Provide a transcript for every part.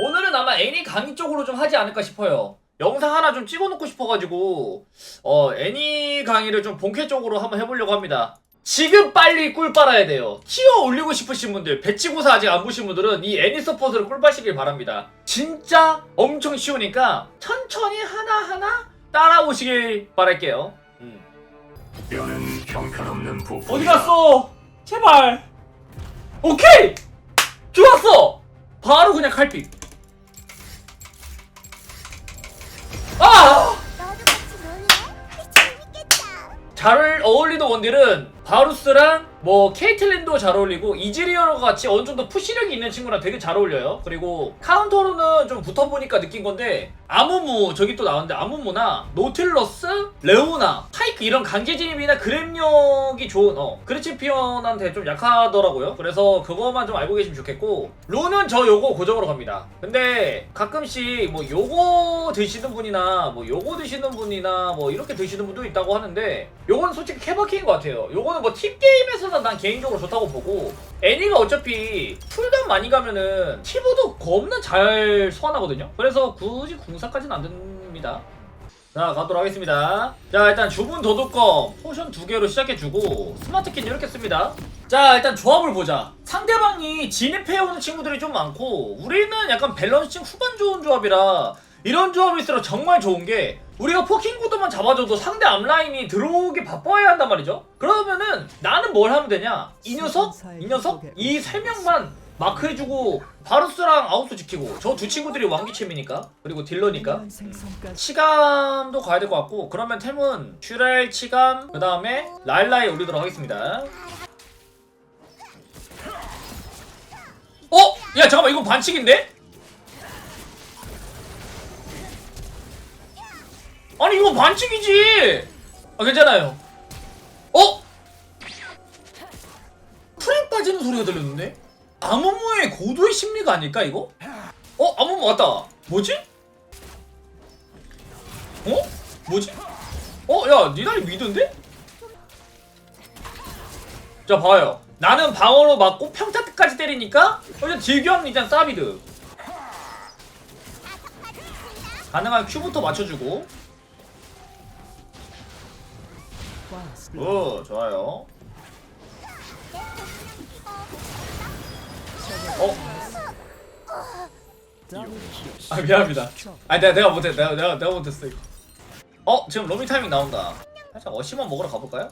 오늘은 아마 애니 강의 쪽으로 좀 하지 않을까 싶어요. 영상 하나 좀 찍어놓고 싶어가지고 어 애니 강의를 좀 본캐적으로 한번 해보려고 합니다. 지금 빨리 꿀 빨아야 돼요. 티어 올리고 싶으신 분들, 배치고사 아직 안 보신 분들은 이 애니 서포트를 꿀 빠시길 바랍니다. 진짜 엄청 쉬우니까 천천히 하나하나 따라오시길 바랄게요. 음. 뼈는 형편없는 부품. 어디 갔어? 제발. 오케이. 좋았어. 바로 그냥 칼픽. 아! 너도 같이 놀래? 재밌겠다. 잘 어울리는 원딜은 바루스랑 뭐 케이틀린도 잘 어울리고 이즈리어가 같이 어느 정도 푸시력이 있는 친구랑 되게 잘 어울려요. 그리고 카운터로는 좀 붙어보니까 느낀 건데 아무무 저기 또 나왔는데 아무무나 노틸러스, 레오나, 파이크 이런 강제 진입이나 그랩력이 좋은 어 그레치피언한테 좀 약하더라고요. 그래서 그거만 좀 알고 계시면 좋겠고 룬은 저 요거 고정으로 갑니다. 근데 가끔씩 뭐 요거 드시는 분이나 뭐 요거 드시는 분이나 뭐 이렇게 드시는 분도 있다고 하는데 요건 솔직히 케바킹인 것 같아요. 요거는 뭐 팁 게임에서는 난 개인적으로 좋다고 보고 애니가 어차피 풀단 많이 가면은 티보도 겁나 잘 소환하거든요. 그래서 굳이 궁사까지는 안 됩니다. 자 가도록 하겠습니다 자 일단 주문 도둑검 포션 두 개로 시작해주고 스마트킨 이렇게 씁니다 자 일단 조합을 보자 상대방이 진입해오는 친구들이 좀 많고 우리는 약간 밸런싱 후반 좋은 조합이라 이런 조합일수록 정말 좋은 게 우리가 포킹 구도만 잡아줘도 상대 앞라인이 들어오기 바빠야 한단 말이죠 그러면은 나는 뭘 하면 되냐 이 녀석 이 녀석 이 세 명만 마크해주고 바루스랑 아웃도 지키고 저 두 친구들이 왕기챔이니까 그리고 딜러니까 음. 치감도 가야 될 것 같고 그러면 템은 슈렐 치감 그 다음에 랄라에 올리도록 하겠습니다 어? 야 잠깐만 이거 반칙인데? 아니 이거 반칙이지 아 괜찮아요 어? 프레임 빠지는 소리가 들렸는데? 아무무의 고도의 심리가 아닐까 이거? 어? 아무무 왔다 뭐지? 어? 뭐지? 어? 야 니달리 미드인데? 자 봐요 나는 방어로 맞고 평타 끝까지 때리니까 어제 딜교환 있잖아 사비드 가능한 큐부터 맞춰주고 오 좋아요. 어? 아 미안합니다. 아 내가 내가 못해 내가 내가 내가 못했어 이거. 어 지금 로밍 타이밍 나온다. 살짝 어시만 먹으러 가볼까요?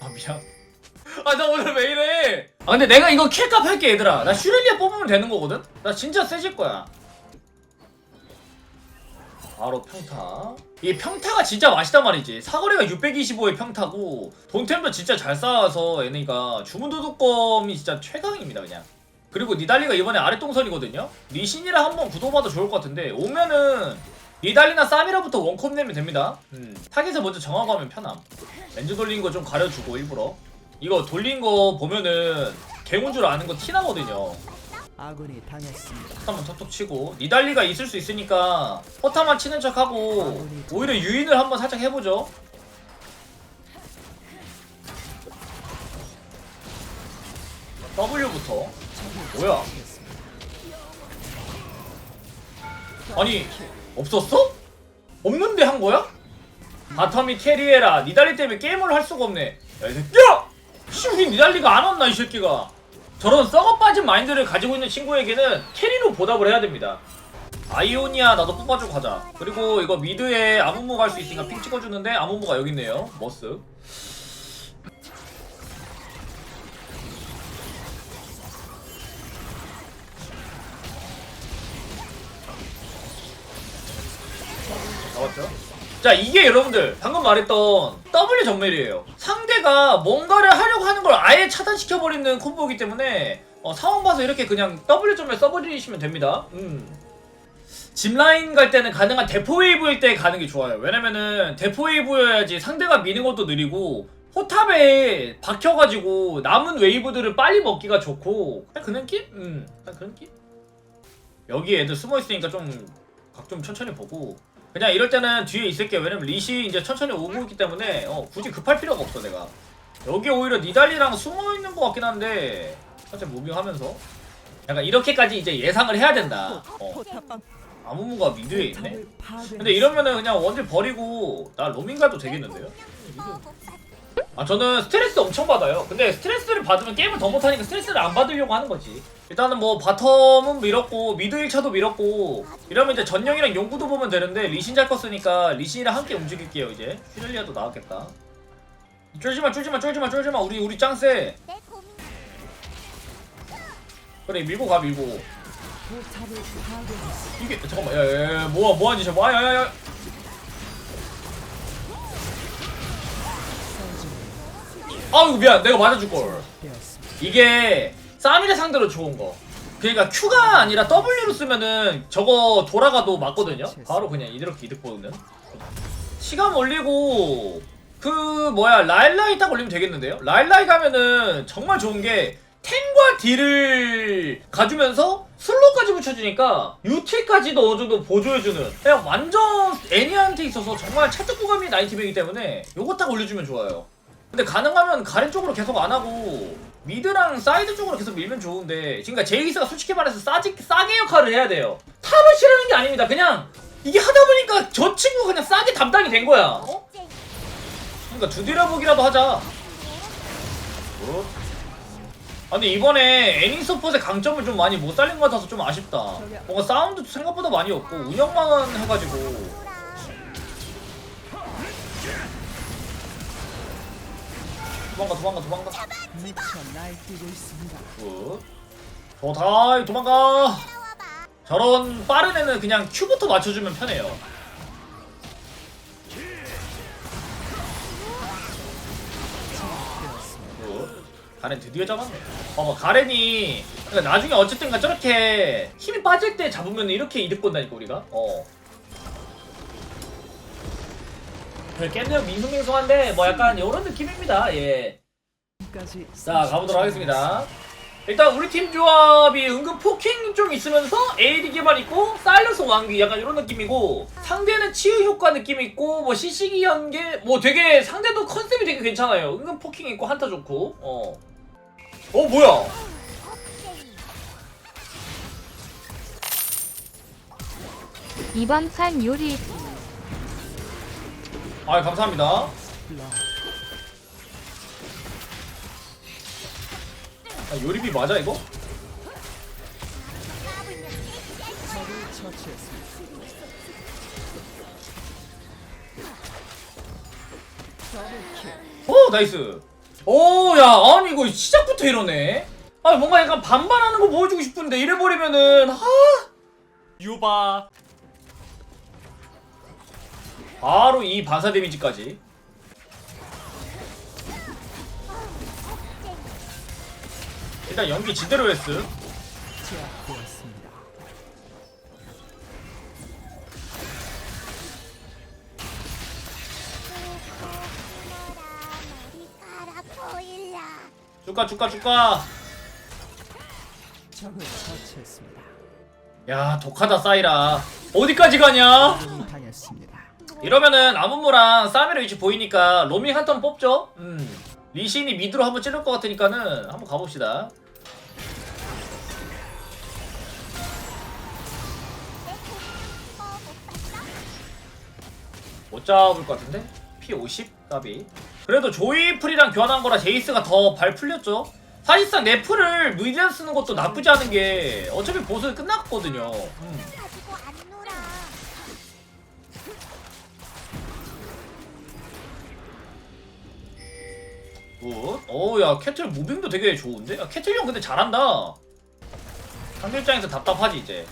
아 미안 아 나 오늘 왜 이래? 아 근데 내가 이거 킬값 할게 얘들아. 나 슈렐리아 뽑으면 되는 거거든? 나 진짜 세질 거야. 바로 평타. 이 평타가 진짜 맛있단 말이지. 사거리가 625의 평타고 돈템도 진짜 잘 쌓아서 얘네가 주문도둑검이 진짜 최강입니다 그냥. 그리고 니달리가 이번에 아랫동선이거든요? 리신이랑 한번 붙어봐도 좋을 것 같은데 오면은 니달리나 쌈이라부터 원컵 내면 됩니다. 음, 타겟을 먼저 정하고 하면 편함. 렌즈 돌린 거 좀 가려주고 일부러 이거 돌린 거 보면은 개운 줄 아는 거 티나거든요 아군이 당했습니다. 한번 톡톡 치고 니달리가 있을 수 있으니까 포타만 치는 척하고 오히려 유인을 한번 살짝 해보죠 W부터 뭐야 아니 없었어? 없는데 한 거야? 바텀이 캐리해라 니달리 때문에 게임을 할 수가 없네 야 이 새끼야! 씨 우리 니달리가 안 왔나 이 새끼가 저런 썩어 빠진 마인드를 가지고 있는 친구에게는 캐리로 보답을 해야 됩니다. 아이오니아 나도 뽑아주고 가자. 그리고 이거 미드에 아무무 갈 수 있으니까 핑 찍어주는데 아무무가 여기 있네요. 머스. 나왔죠? 자 이게 여러분들 방금 말했던 W 전멸이에요 상대가 뭔가를 하려고 하는 걸 아예 차단시켜버리는 콤보이기 때문에 어, 상황 봐서 이렇게 그냥 W 전멸 써버리시면 됩니다 음. 짚라인 갈 때는 가능한 대포 웨이브일 때 가는 게 좋아요 왜냐면은 대포 웨이브여야지 상대가 미는 것도 느리고 포탑에 박혀가지고 남은 웨이브들을 빨리 먹기가 좋고 그냥 그 느낌? 음 그냥 그 느낌? 여기 애들 숨어있으니까 좀 각좀 천천히 보고 그냥 이럴 때는 뒤에 있을게 왜냐면 리시 이제 천천히 오고 있기 때문에 어, 굳이 급할 필요가 없어 내가 여기 오히려 니달리랑 숨어있는 것 같긴 한데 살짝 무빙하면서 약간 이렇게까지 이제 예상을 해야 된다 어. 아무무가 미드에 있네. 근데 이러면은 그냥 원딜 버리고 나 로밍 가도 되겠는데요? 아 저는 스트레스 엄청 받아요. 근데 스트레스를 받으면 게임을 더 못하니까 스트레스를 안 받으려고 하는 거지. 일단은 뭐 바텀은 밀었고 미드 1차도 밀었고 이러면 이제 전령이랑 용구도 보면 되는데 리신 잘 컸으니까 리신이랑 함께 움직일게요 이제. 휘렐리아도 나왔겠다. 쫄지마 쫄지마 쫄지마 쫄지마 우리 우리 짱세. 그래 밀고 가 밀고. 이게 잠깐만 야야야 뭐야 뭐하지 저 뭐야 야야야. 아우 미안 내가 맞아줄 걸. 되었습니다. 이게 쌈이를 상대로 좋은 거. 그러니까 Q가 아니라 W로 쓰면은 저거 돌아가도 맞거든요. 바로 그냥 이렇게 이득 보는. 시간 올리고 그 뭐야 라일라이 딱 올리면 되겠는데요? 라일라이 가면은 정말 좋은 게 탱과 딜을 가주면서 슬로까지 붙여주니까 유틸까지도 어느 정도 보조해주는 그냥 완전 애니한테 있어서 정말 찰떡구감이 나이티백이기 때문에 요거 딱 올려주면 좋아요. 근데 가능하면 가렌 쪽으로 계속 안 하고 미드랑 사이드 쪽으로 계속 밀면 좋은데 그러니까 제이스가 솔직히 말해서 싸지, 싸게 역할을 해야 돼요. 탑을 치르는 게 아닙니다. 그냥 이게 하다 보니까 저 친구가 그냥 싸게 담당이 된 거야. 어? 그러니까 두드려보기라도 하자. 굿. 아 근데 이번에 애닝 서폿의 강점을 좀 많이 못 살린 것 같아서 좀 아쉽다. 뭔가 사운드도 생각보다 많이 없고 운영만 해가지고 도망가 도망가 도망가 미쳐 날뛰고 있습니다. 굿. 좋다 도망가 저런 빠른 애는 그냥 Q부터 맞춰주면 편해요. 굿. 가렌 드디어 잡았네 봐봐 가렌이 그러니까 나중에 어쨌든가 저렇게 힘이 빠질 때 잡으면 이렇게 이득 본다니까 우리가 어 깻잎 밍숭밍숭한데 뭐 약간 이런 느낌입니다. 예. 자 가보도록 하겠습니다. 일단 우리 팀 조합이 은근 포킹 좀 있으면서 AD기만 있고 사일러스 왕귀 약간 이런 느낌이고 상대는 치유 효과 느낌 있고 뭐 CC기 연계 뭐 되게 상대도 컨셉이 되게 괜찮아요. 은근 포킹 있고 한타 좋고. 어. 어 뭐야? 이번 판 요리 아 감사합니다. 아, 요리비 맞아 이거? 오 나이스. 오야 아니 이거 시작부터 이러네. 아 뭔가 약간 반반하는 거 보여주고 싶은데 이래 버리면은 하? 유바 바로 이 반사 데미지까지. 일단 연기 지대로 했음. 쭉가 적을 처치했습니다. 야 독하다 사이라. 어디까지 가냐? 당했습니다. 이러면은 아무무랑 사미의 위치 보이니까 로밍 한 턴 뽑죠. 음. 리신이 미드로 한번 찌를 것 같으니까는 한번 가봅시다. 못 잡을 것 같은데? P50? 까비. 그래도 조이풀이랑 교환한 거라 제이스가 더 발 풀렸죠? 사실상 내 풀을 미디안 쓰는 것도 나쁘지 않은 게 어차피 보스 끝났거든요. 음. 굿. 어우 야 캐틀 무빙도 되게 좋은데? 야, 캐틀 형 근데 잘한다. 상대 입장에서 답답하지 이제.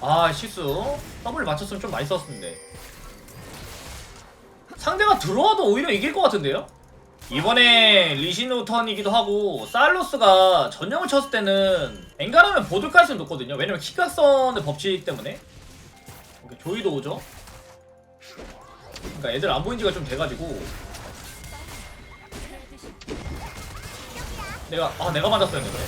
아 실수. 더블 맞췄으면 좀 많이 썼는데. 상대가 들어와도 오히려 이길 것 같은데요? 이번에 리시노 턴이기도 하고 사일로스가 전령을 쳤을 때는 엔간하면 가능성이 높거든요. 왜냐면 킥각선의 법칙 때문에. 조이도 오죠. 그러니까 애들 안 보인 지가 좀 돼가지고 내가 아 내가.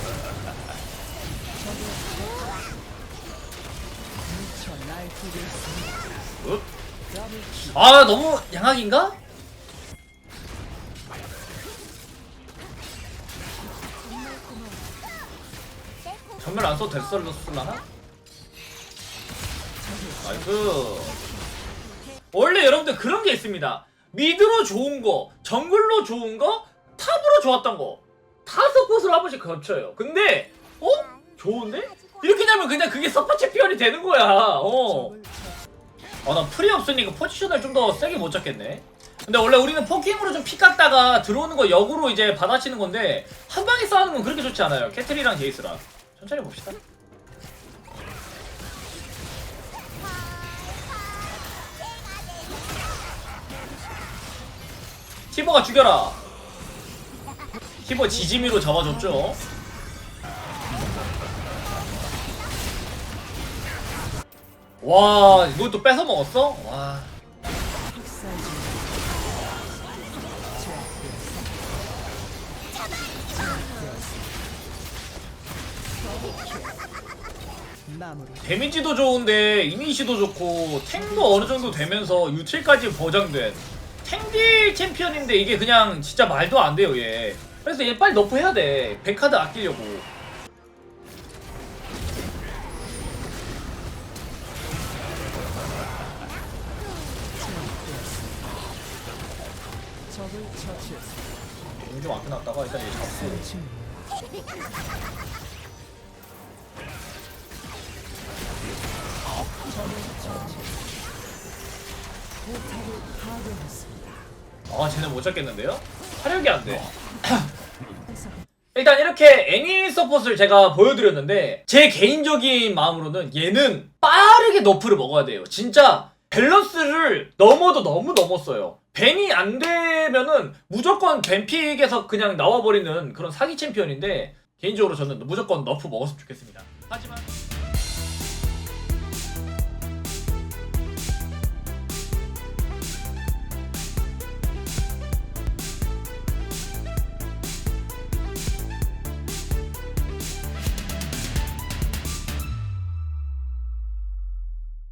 읍. 더블 킬. 아 너무 양악인가? 전멸 안 써도 됐을라나? 나이스 원래 여러분들 그런 게 있습니다 미드로 좋은 거 정글로 좋은 거 탑으로 좋았던 거다 서폿을 한 번씩 거쳐요 근데 어? 좋은데? 이렇게 되면 그냥 그게 서폿 챔피언이 되는 거야 어. 아, 나 풀이 없으니까 포지션을 좀 더 세게 못 잡겠네. 근데 원래 우리는 포킹으로 좀 피 깎다가 들어오는 거 역으로 이제 받아치는 건데 한 방에 싸우는 건 그렇게 좋지 않아요. 캐틀이랑 제이스랑. 천천히 봅시다. 티버가 죽여라. 티버 지지미로 잡아줬죠. 와, 이거 또 뺏어 먹었어? 와. 데미지도 좋은데 이니시도 좋고 탱도 어느 정도 되면서 유틸까지 보장된 탱딜 챔피언인데 이게 그냥 진짜 말도 안 돼요 얘. 그래서 얘 빨리 너프 해야 돼. 백카드 아끼려고. 공좀 아껴 놨다가 일단 얘 잡고. 적을 파괴했습니다. 아 쟤는 못 잡겠는데요? 화력이 안 돼. 일단 이렇게 애니 서폿을 제가 보여드렸는데 제 개인적인 마음으로는 얘는 빠르게 너프를 먹어야 돼요. 진짜 밸런스를 넘어도 너무 넘었어요. 벤이 안 되면은 무조건 벤픽에서 그냥 나와버리는 그런 사기 챔피언인데 개인적으로 저는 무조건 너프 먹었으면 좋겠습니다. 하지만